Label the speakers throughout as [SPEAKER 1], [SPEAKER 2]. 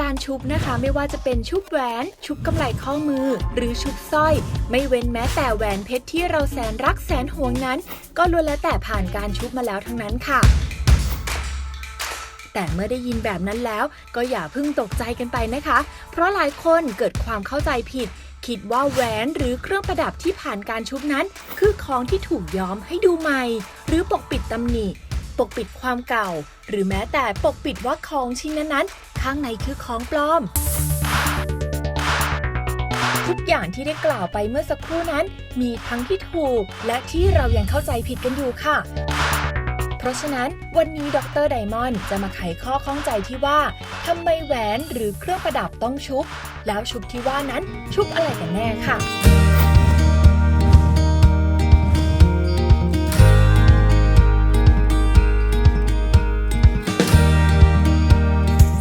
[SPEAKER 1] การชุบนะคะ ไม่ว่าจะเป็นชุบแหวน ชุบกำไลข้อมือ หรือชุบสร้อย ไม่เว้นแม้แต่แหวนเพชรที่เราแสนรักแสนห่วงนั้น ก็ล้วนแล้วแต่ผ่านการชุบมาแล้วทั้งนั้นค่ะแต่เมื่อได้ยินแบบนั้นแล้ว ก็อย่าเพิ่งตกใจกันไปนะคะ เพราะหลายคนเกิดความเข้าใจผิด คิดว่าแหวนหรือเครื่องประดับที่ผ่านการชุบนั้น คือของที่ถูกย้อมให้ดูใหม่ หรือปกปิดตำหนิ ปกปิดความเก่า หรือแม้แต่ปกปิดว่าของชิ้นนั้น ข้างในคือของปลอม ทุกอย่างที่ได้กล่าวไปเมื่อสักครู่นั้น มีทั้งที่ถูก และที่เรายังเข้าใจผิดกันอยู่ค่ะ เพราะฉะนั้นวันนี้ดรไดมอนด์จะมาไขข้อข้องใจที่ว่าทำไมแหวนหรือเครื่องประดับต้องชุบ แล้วชุบที่ว่านั้นชุบอะไรกันแน่ค่ะ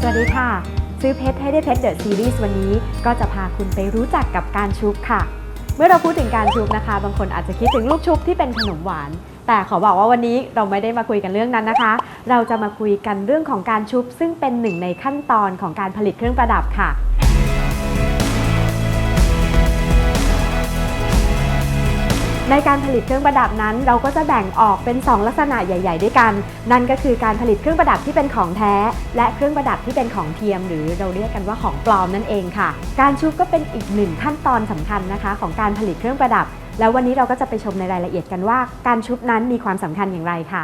[SPEAKER 2] สวัสดีค่ะ ซื้อเพชรให้ได้เพชรเดอะซีรีส์วันนี้ ก็จะพาคุณไปรู้จักกับการชุบค่ะ เมื่อเราพูดถึงการชุบนะคะ บางคนอาจจะคิดถึงลูกชุบที่เป็นขนมหวาน แต่ขอบอกว่าวันนี้เราไม่ได้มาคุยกันเรื่องนั้นนะคะ เราจะมาคุยกันเรื่องของการชุบ ซึ่งเป็นหนึ่งในขั้นตอนของการผลิตเครื่องประดับค่ะ ในการผลิตเครื่องประดับนั้น เราก็จะแบ่งออกเป็น 2 ลักษณะใหญ่ ๆ ด้วยกัน นั่นก็คือการผลิตเครื่องประดับที่เป็นของแท้ และเครื่องประดับที่เป็นของเทียม หรือเราเรียกกันว่าของปลอมนั่นเองค่ะ การชุบก็เป็นอีกหนึ่งขั้นตอนสำคัญนะคะ ของการผลิตเครื่องประดับ แล้ววันนี้เราก็จะไปชมในรายละเอียดกันว่า การชุบนั้นมีความสำคัญอย่างไรค่ะ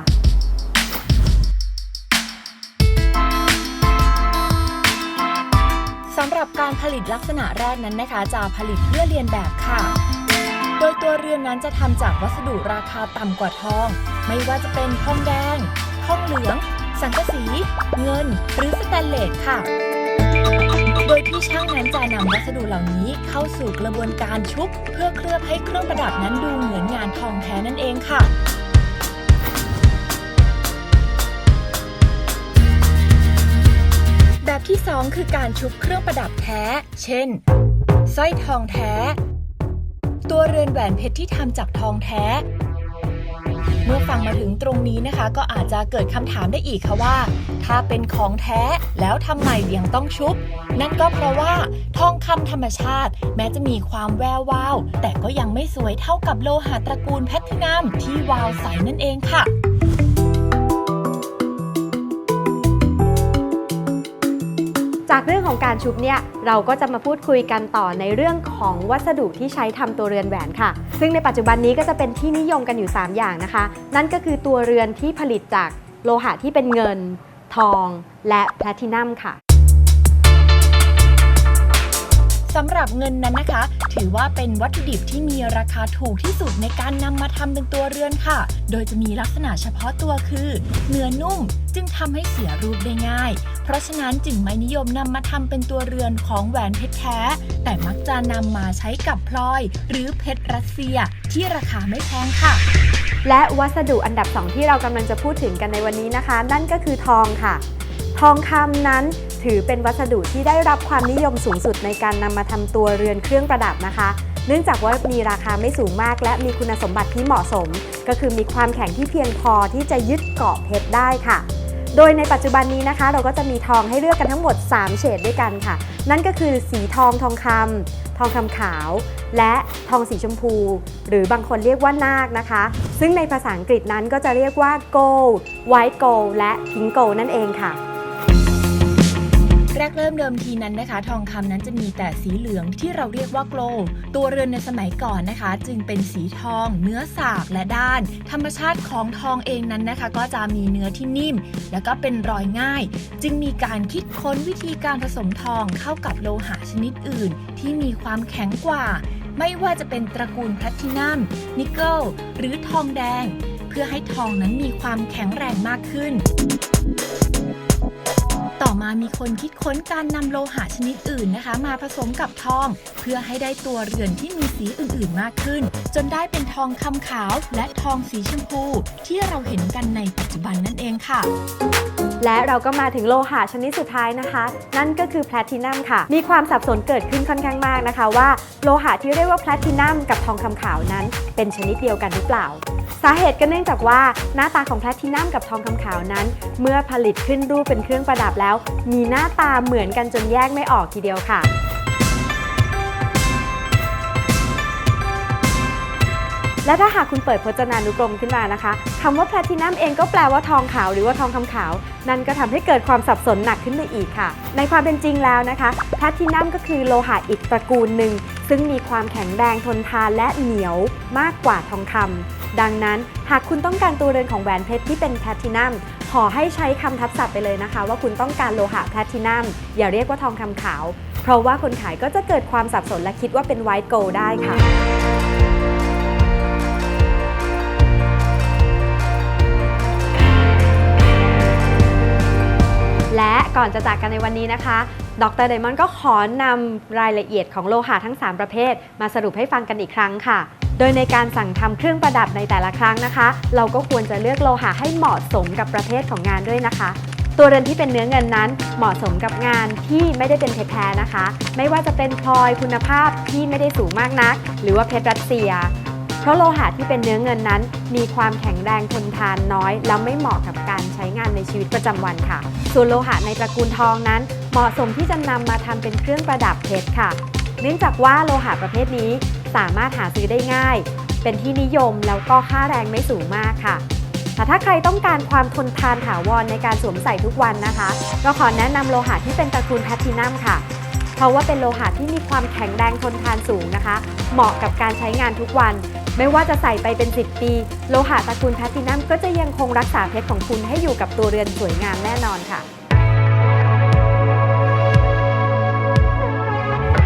[SPEAKER 1] สำหรับการผลิตลักษณะแรกนั้นนะคะ จะผลิตเพื่อเรียนแบบค่ะ โดยตัวเรือนนั้นจะทำจากวัสดุราคาต่ำกว่าทอง ไม่ว่าจะเป็นทองแดง ทองเหลือง สังกะสี เงิน หรือสแตนเลสค่ะ โดยที่ช่างนั้นจะนำวัสดุเหล่านี้เข้าสู่กระบวนการชุบ เพื่อเคลือบให้เครื่องประดับนั้นดูเหมือนงานทองแท้นั่นเองค่ะแบบที่ 2 คือการชุบเครื่องประดับแท้ เช่น สร้อยทองแท้ ตัวเรือนแหวนเพชรที่ทำจากทองแท้ เมื่อฟังมาถึงตรงนี้นะคะ ก็อาจจะเกิดคำถามได้อีกค่ะว่า ถ้าเป็นของแท้แล้วทำไมยังต้องชุบ นั่นก็เพราะว่า ทองคำธรรมชาติ แม้จะมีความแวววาว แต่ก็ยังไม่สวยเท่ากับโลหะตระกูลแพลตตินัมที่วาวใสนั่นเองค่ะ
[SPEAKER 2] จากเรื่องของการชุบเนี่ยเราก็จะมาพูดคุยกันต่อในเรื่องของวัสดุที่ใช้ทำตัวเรือนแหวนค่ะ ซึ่งในปัจจุบันนี้ก็จะเป็นที่นิยมกันอยู่ 3 อย่างนะคะ นั่นก็คือตัวเรือนที่ผลิตจากโลหะที่เป็นเงิน ทอง และแพลทินัมค่ะ
[SPEAKER 1] สำหรับเงินนั้นนะคะ ถือว่าเป็นวัตถุดิบที่มีราคาถูกที่สุดในการนำมาทำเป็นตัวเรือนค่ะ โดยจะมีลักษณะเฉพาะตัวคือ เนื้อนุ่มจึงทำให้เสียรูปได้ง่าย เพราะฉะนั้นจึงไม่นิยมนำมาทำเป็นตัวเรือนของแหวนเพชรแท้ แต่มักจะนำมาใช้กับพลอย หรือเพชรรัสเซียที่ราคาไม่แพงค่ะ
[SPEAKER 2] และวัสดุอันดับ2ที่เรากำลังจะพูดถึงกันในวันนี้นะคะ นั่นก็คือทองค่ะ ทองคำนั้น ถือเป็นวัสดุที่ได้รับความนิยมสูงสุดในการนำมาทำตัวเรือนเครื่องประดับนะคะ เนื่องจากว่ามีราคาไม่สูงมาก และมีคุณสมบัติที่เหมาะสม ก็คือมีความแข็งที่เพียงพอที่จะยึดเกาะเพชรได้ค่ะ โดยในปัจจุบันนี้นะคะ เราก็จะมีทองให้เลือกกันทั้งหมด 3 เฉดด้วยกันค่ะ นั่นก็คือสีทองทองคำทองคำขาว และทองสีชมพู หรือบางคนเรียกว่านาคนะคะ ซึ่งในภาษาอังกฤษนั้นก็จะเรียกว่า gold white gold และ pink gold นั่นเองค่ะ
[SPEAKER 1] แรกเริ่มเดิมทีนั้นนะคะ ทองคำนั้นจะมีแต่สีเหลืองที่เราเรียกว่าโกลว์ตัวเรือนในสมัยก่อนนะคะ จึงเป็นสีทอง เนื้อสากและด้าน ธรรมชาติของทองเองนั้นนะคะ ก็จะมีเนื้อที่นิ่ม แล้วก็เป็นรอยง่าย จึงมีการคิดค้นวิธีการผสมทองเข้ากับโลหะชนิดอื่น ที่มีความแข็งกว่า ไม่ว่าจะเป็นตระกูลแพลตินัมนิกเกิลหรือทองแดง เพื่อให้ทองนั้นมีความแข็งแรงมากขึ้น มามีคนคิดค้นการนำโลหะชนิดอื่นนะคะ มาผสมกับทอง เพื่อให้ได้ตัวเรือนที่มีสีอื่นๆมากขึ้น จนได้เป็นทองคำขาวและทองสีชมพู ที่เราเห็นกันในปัจจุบันนั่นเองค่ะ
[SPEAKER 2] และเราก็มาถึงโลหะชนิดสุดท้ายนะคะ นั่นก็คือแพลทินัมค่ะ มีความสับสนเกิดขึ้นค่อนข้างมากนะคะ ว่าโลหะที่เรียกว่าแพลทินัมกับทองคำขาวนั้น เป็นชนิดเดียวกันหรือเปล่า สาเหตุก็เนื่องจากว่าหน้าตาของแพลทินัมกับทองคำขาวนั้น เมื่อผลิตขึ้นรูปเป็นเครื่องประดับแล้ว มีหน้าตาเหมือนกันจนแยกไม่ออกทีเดียวค่ะและถ้าหากคุณเปิดพจนานุกรมขึ้นมานะคะคำว่าแพลทินัมเองก็แปลว่าทองขาวหรือว่าทองคำขาว นั่นก็ทำให้เกิดความสับสนหนักขึ้นไปอีกค่ะ ในความเป็นจริงแล้วนะคะแพลทินัมก็คือโลหะอีกตระกูลหนึ่ง ซึ่งมีความแข็งแรงทนทานและเหนียวมากกว่าทองคำ ดังนั้นหากคุณต้องการตัวเรือนของแหวนเพชรที่เป็นแพลทินัมขอให้ใช้คำทับศัพท์ไปเลยนะคะ ว่าคุณต้องการโลหะแพลทินัมอย่าเรียกว่าทองคำขาว เพราะว่าคนขายก็จะเกิดความสับสนและคิดว่าเป็นไวท์โกลได้ค่ะและก่อนจะจากกันในวันนี้นะคะ ดรไดมอนด์ก็ขอนำรายละเอียดของโลหะทั้ง 3 ประเภท มาสรุปให้ฟังกันอีกครั้งค่ะ โดยในการสั่งทำเครื่องประดับในแต่ละครั้งนะคะ เราก็ควรจะเลือกโลหะให้เหมาะสมกับประเภทของงานด้วยนะคะ ตัวเรือนที่เป็นเนื้อเงินนั้นเหมาะสมกับงานที่ไม่ได้เป็นเพชรแท้นะคะ ไม่ว่าจะเป็นพลอยคุณภาพที่ไม่ได้สูงมากนัก หรือว่าเพชรรัสเซียเพราะโลหะที่เป็นเนื้อเงินนั้น มีความแข็งแรงทนทานน้อย และไม่เหมาะกับการใช้งานในชีวิตประจำวันค่ะ ส่วนโลหะในตระกูลทองนั้น เหมาะสมที่จะนำมาทำเป็นเครื่องประดับเพชรค่ะ เนื่องจากว่าโลหะประเภทนี้ สามารถหาซื้อได้ง่าย เป็นที่นิยมแล้วก็ค่าแรงไม่สูงมากค่ะ แต่ถ้าใครต้องการความทนทานถาวรในการสวมใส่ทุกวันนะคะ ก็ขอแนะนำโลหะที่เป็นตระกูลแพลทินัมค่ะ เพราะว่าเป็นโลหะที่มีความแข็งแรงทนทานสูงนะคะ เหมาะกับการใช้งานทุกวัน ไม่ว่าจะใส่ไปเป็น 10 ปี โลหะตระกูลแพลตินัมก็จะยังคงรักษาเพชรของคุณให้อยู่กับตัวเรือนสวยงามแน่นอนค่ะ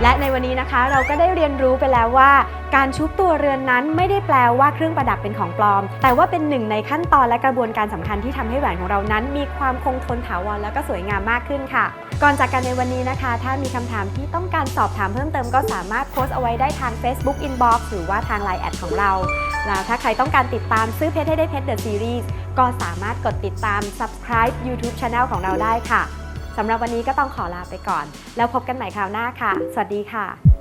[SPEAKER 2] และในวันนี้นะคะเราก็ได้เรียนรู้ไปแล้วว่า การชุบตัวเรือนนั้นไม่ได้แปลว่าเครื่องประดับเป็นของปลอม แต่ว่าเป็นหนึ่งในขั้นตอนและกระบวนการสำคัญที่ทำให้แหวนของเรานั้น มีความคงทนถาวรแล้วก็สวยงามมากขึ้นค่ะ ก่อนจากกันในวันนี้นะคะ ถ้ามีคำถามที่ต้องการสอบถามเพิ่มเติมก็สามารถโพสต์เอาไว้ได้ทาง Facebook Inbox หรือว่าทาง Line แอดของเราแล้วถ้าใครต้องการติดตามซื้อเพชรให้ได้เพชร The Series ก็สามารถกดติดตาม subscribe YouTube Channel ของเราได้ค่ะ สำหรับวันนี้ก็ต้องขอลาไปก่อน แล้วพบกันใหม่คราวหน้าค่ะ สวัสดีค่ะ